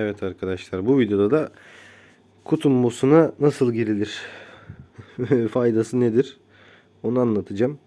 Evet arkadaşlar bu videoda da kutum boss'una nasıl girilir? Faydası nedir? Onu anlatacağım.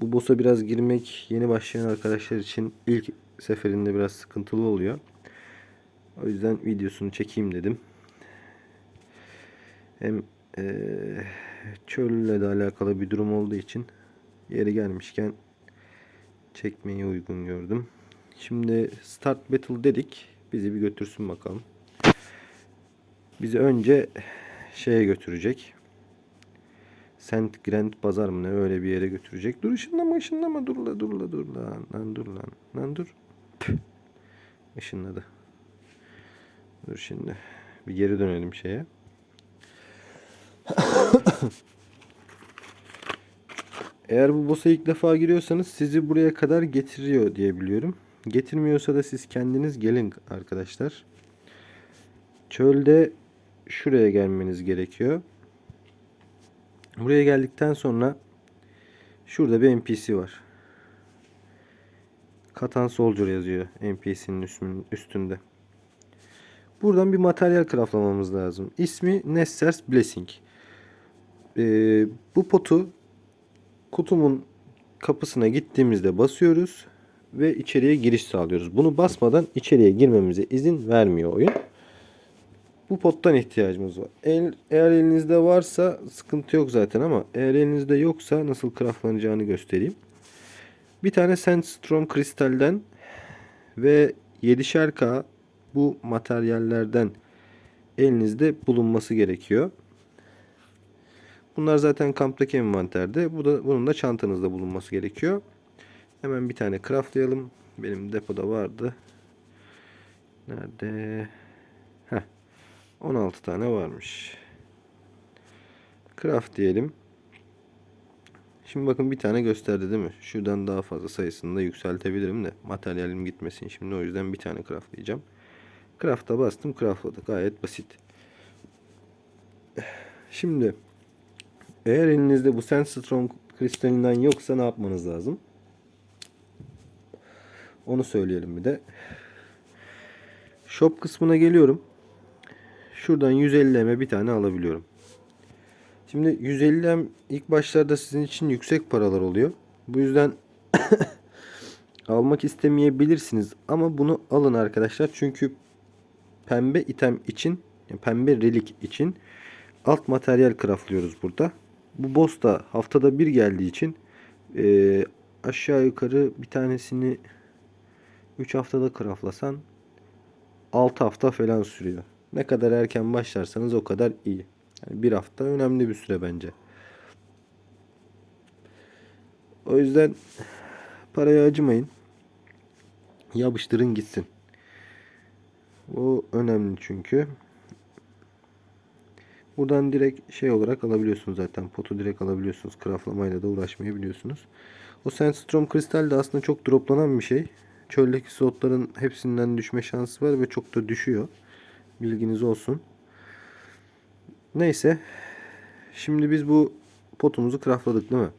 Bu boss'a biraz girmek yeni başlayan arkadaşlar için ilk seferinde biraz sıkıntılı oluyor. O yüzden videosunu çekeyim dedim. Hem eee çölle de alakalı bir durum olduğu için yeri gelmişken çekmeyi uygun gördüm. Şimdi Start Battle dedik. Bizi bir götürsün bakalım. Bizi önce şeye götürecek. Saint Grand Pazar mı ne öyle bir yere götürecek. Dur ışınlama ışınlama dur la dur la dur la. Lan dur lan. Lan dur. Püh. Işınladı. Dur şimdi. Bir geri dönelim şeye. Eğer bu boss'a ilk defa giriyorsanız sizi buraya kadar getiriyor diye biliyorum. Getirmiyorsa da siz kendiniz gelin arkadaşlar. Çölde şuraya gelmeniz gerekiyor. Buraya geldikten sonra şurada bir NPC var. Katan Soldier yazıyor NPC'nin üstünde. Buradan bir materyal craftlamamız lazım. İsmi Nesser's Blessing. Ee, bu potu kutumun kapısına gittiğimizde basıyoruz ve içeriye giriş sağlıyoruz. Bunu basmadan içeriye girmemize izin vermiyor oyun. Bu pottan ihtiyacımız var. El, eğer elinizde varsa sıkıntı yok zaten ama eğer elinizde yoksa nasıl craftlanacağını göstereyim. Bir tane Sandstone kristalden ve 7'şer K bu materyallerden elinizde bulunması gerekiyor. Bunlar zaten kamptaki envanterde. Bu da bunun da çantanızda bulunması gerekiyor. Hemen bir tane craftlayalım. Benim depoda vardı. Nerede? Heh. 16 tane varmış. Craft diyelim. Şimdi bakın bir tane gösterdi değil mi? Şuradan daha fazla sayısını da yükseltebilirim de materyalim gitmesin şimdi o yüzden bir tane craftlayacağım. Craft'a bastım craftladı. Gayet basit. Şimdi eğer elinizde bu Sandstone kristalinden yoksa ne yapmanız lazım? Onu söyleyelim bir de. Shop kısmına geliyorum. Şuradan 150 M'e bir tane alabiliyorum. Şimdi 150 M ilk başlarda sizin için yüksek paralar oluyor. Bu yüzden almak istemeyebilirsiniz ama bunu alın arkadaşlar. Çünkü pembe item için, pembe relik için alt materyal craftlıyoruz burada. Bu boss da haftada bir geldiği için e, aşağı yukarı bir tanesini 3 haftada craftlasan 6 hafta falan sürüyor. Ne kadar erken başlarsanız o kadar iyi. Yani bir hafta önemli bir süre bence. O yüzden paraya acımayın. Yapıştırın gitsin. Bu önemli çünkü. Buradan direkt şey olarak alabiliyorsunuz zaten. Potu direkt alabiliyorsunuz. Craftlamayla da uğraşmayabiliyorsunuz. O Sandstone kristal de aslında çok droplanan bir şey. Çöldeki slotların hepsinden düşme şansı var ve çok da düşüyor. Bilginiz olsun. Neyse. Şimdi biz bu potumuzu craftladık değil mi?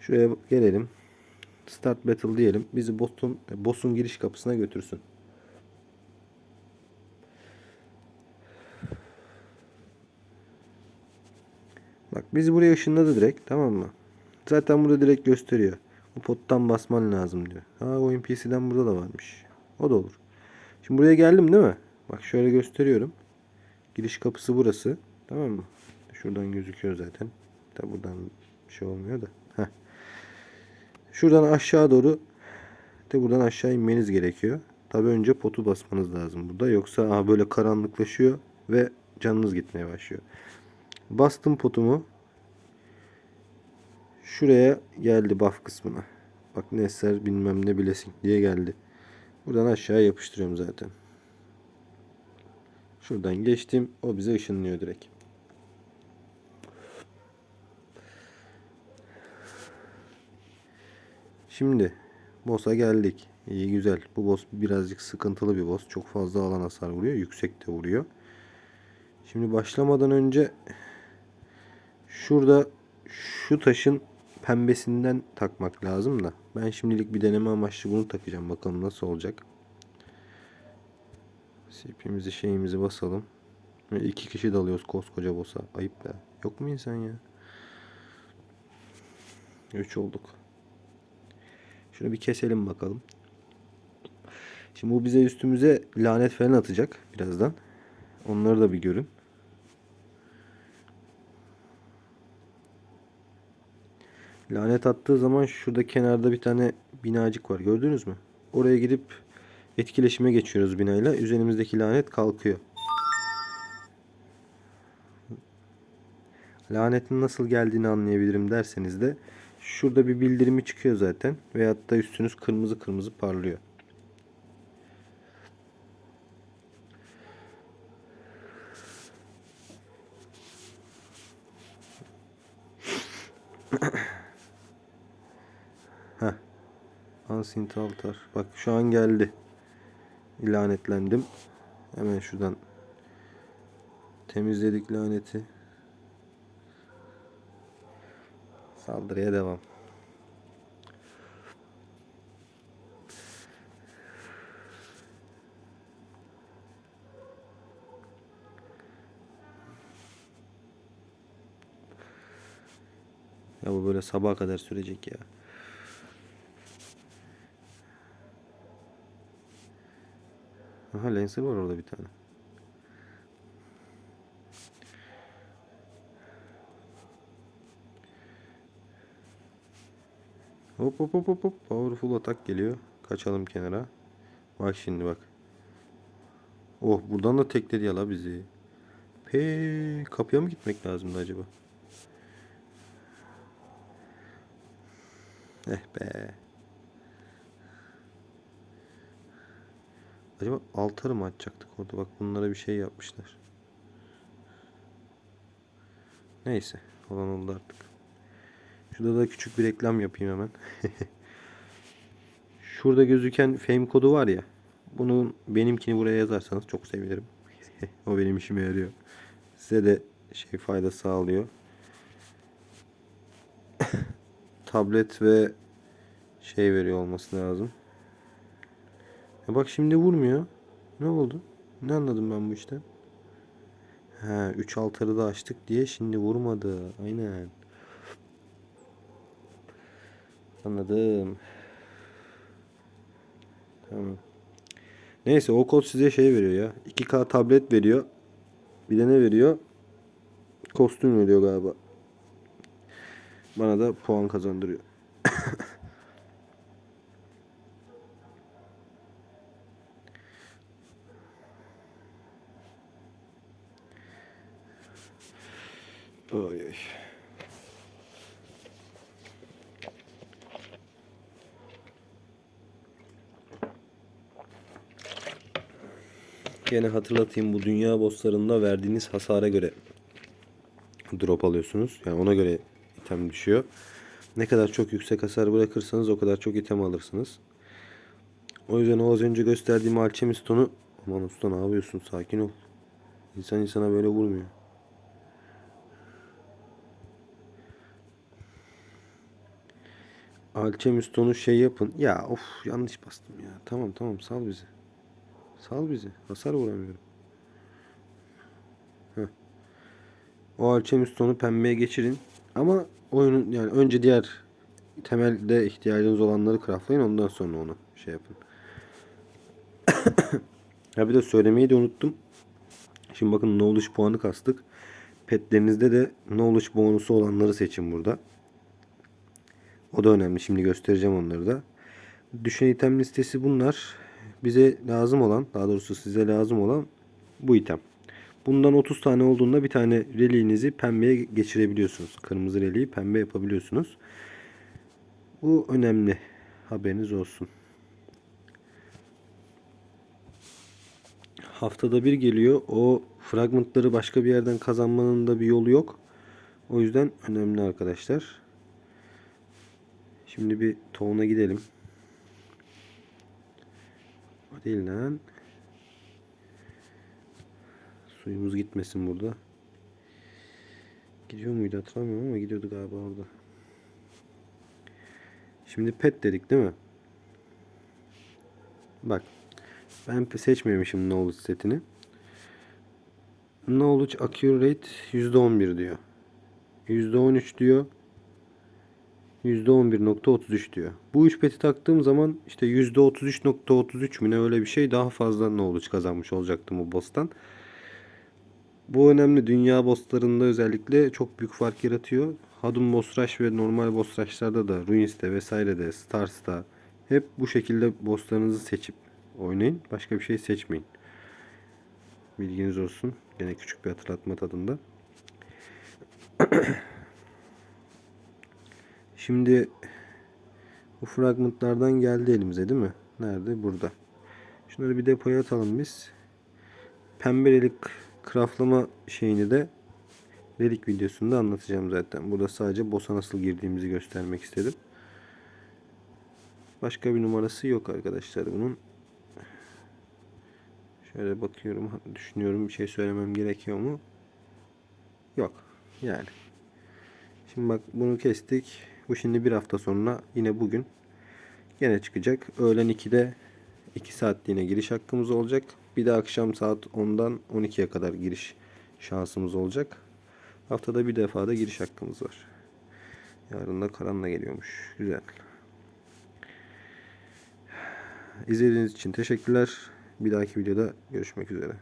Şuraya gelelim. Start battle diyelim. Bizi boss'un boss'un giriş kapısına götürsün. Bak bizi buraya ışınladı direkt tamam mı? Zaten burada direkt gösteriyor. Bu pottan basman lazım diyor. Ha o NPC'den burada da varmış. O da olur. Şimdi buraya geldim değil mi? Bak şöyle gösteriyorum. Giriş kapısı burası. Tamam mı? Şuradan gözüküyor zaten. Tabi buradan bir şey olmuyor da. Heh. Şuradan aşağı doğru de buradan aşağı inmeniz gerekiyor. Tabi önce potu basmanız lazım burada. Yoksa aha böyle karanlıklaşıyor ve canınız gitmeye başlıyor. Bastım potumu. Şuraya geldi buff kısmına. Bak Nesser bilmem ne bilesin diye geldi. Buradan aşağı yapıştırıyorum zaten. Şuradan geçtim. O bize ışınlıyor direkt. Şimdi boss'a geldik. İyi güzel. Bu boss birazcık sıkıntılı bir boss. Çok fazla alan hasar vuruyor. Yüksek de vuruyor. Şimdi başlamadan önce şurada şu taşın pembesinden takmak lazım da. Ben şimdilik bir deneme amaçlı bunu takacağım. Bakalım nasıl olacak. CP'mizi şeyimizi basalım. Ve iki kişi dalıyoruz koskoca boss'a. Ayıp be. Yok mu insan ya? 3 olduk. Şunu bir keselim bakalım. Şimdi bu bize üstümüze lanet falan atacak birazdan. Onları da bir görün. Lanet attığı zaman şurada kenarda bir tane binacık var. Gördünüz mü? Oraya gidip etkileşime geçiyoruz binayla. Üzerimizdeki lanet kalkıyor. Lanetin nasıl geldiğini anlayabilirim derseniz de şurada bir bildirimi çıkıyor zaten. Veyahut da üstünüz kırmızı kırmızı parlıyor. Heh. Ancient Altar. Bak şu an geldi. Lanetlendim. Hemen şuradan temizledik laneti. Saldırıya devam. Ya bu böyle sabaha kadar sürecek ya. Aha Lancer var orada bir tane. Hop hop hop hop hop. Powerful atak geliyor. Kaçalım kenara. Bak şimdi bak. Oh buradan da tekledi ya la bizi. Pe kapıya mı gitmek lazımdı acaba? Eh be. Acaba altarı mı açacaktık orada? Bak bunlara bir şey yapmışlar. Neyse. Olan oldu artık. Şurada da küçük bir reklam yapayım hemen. Şurada gözüken fame kodu var ya. Bunun benimkini buraya yazarsanız çok sevinirim. o benim işime yarıyor. Size de şey fayda sağlıyor. Tablet ve şey veriyor olması lazım. Ya bak şimdi vurmuyor. Ne oldu? Ne anladım ben bu işten? Ha, 3 altarı da açtık diye şimdi vurmadı. Aynen. Anladım. Tamam. Neyse o kod size şey veriyor ya. 2K tablet veriyor. Bir de ne veriyor? Kostüm veriyor galiba. Bana da puan kazandırıyor. Oy oy. Gene hatırlatayım bu dünya bosslarında verdiğiniz hasara göre drop alıyorsunuz. Yani ona göre item düşüyor. Ne kadar çok yüksek hasar bırakırsanız o kadar çok item alırsınız. O yüzden o az önce gösterdiğim alchemistonu aman usta ne yapıyorsun sakin ol. İnsan insana böyle vurmuyor. Alchemistonu şey yapın. Ya of yanlış bastım ya. Tamam tamam sal bizi. Sal bizi. Hasar vuramıyorum. Heh. O Alchemistonu pembeye geçirin. Ama oyunun yani önce diğer temelde ihtiyacınız olanları craftlayın ondan sonra onu şey yapın. ha bir de söylemeyi de unuttum. Şimdi bakın knowledge puanı kastık. Petlerinizde de knowledge bonusu olanları seçin burada. O da önemli. Şimdi göstereceğim onları da. Düşen item listesi bunlar. Bize lazım olan, daha doğrusu size lazım olan bu item. Bundan 30 tane olduğunda bir tane reliğinizi pembeye geçirebiliyorsunuz. Kırmızı reliği pembe yapabiliyorsunuz. Bu önemli. Haberiniz olsun. Haftada bir geliyor. O fragmentları başka bir yerden kazanmanın da bir yolu yok. O yüzden önemli arkadaşlar. Şimdi bir tohumuna gidelim. O değil lan. Suyumuz gitmesin burada. Gidiyor muydu hatırlamıyorum ama gidiyordu galiba orada. Şimdi pet dedik değil mi? Bak. Ben seçmemişim knowledge setini. Knowledge accurate %11 diyor. %13 diyor. %11.33 diyor. Bu üç peti taktığım zaman işte %33.33 mü ne öyle bir şey daha fazla knowledge kazanmış olacaktım bu boss'tan. Bu önemli. Dünya bosslarında özellikle çok büyük fark yaratıyor. Hadum boss rush ve normal boss rush'larda da Ruins'te vesairede Stars'ta hep bu şekilde bosslarınızı seçip oynayın. Başka bir şey seçmeyin. Bilginiz olsun. Yine küçük bir hatırlatma tadında. Şimdi bu fragmentlardan geldi elimize değil mi? Nerede? Burada. Şunları bir depoya atalım biz. Pembe relik craftlama şeyini de relik videosunda anlatacağım zaten. Burada sadece boss'a nasıl girdiğimizi göstermek istedim. Başka bir numarası yok arkadaşlar bunun. Şöyle bakıyorum, düşünüyorum bir şey söylemem gerekiyor mu? Yok. Yani. Şimdi bak bunu kestik. Bu şimdi bir hafta sonra yine bugün gene çıkacak. Öğlen 2'de 2 saatliğine giriş hakkımız olacak. Bir de akşam saat 10'dan 12'ye kadar giriş şansımız olacak. Haftada bir defa da giriş hakkımız var. Yarın da karanla geliyormuş. Güzel. İzlediğiniz için teşekkürler. Bir dahaki videoda görüşmek üzere.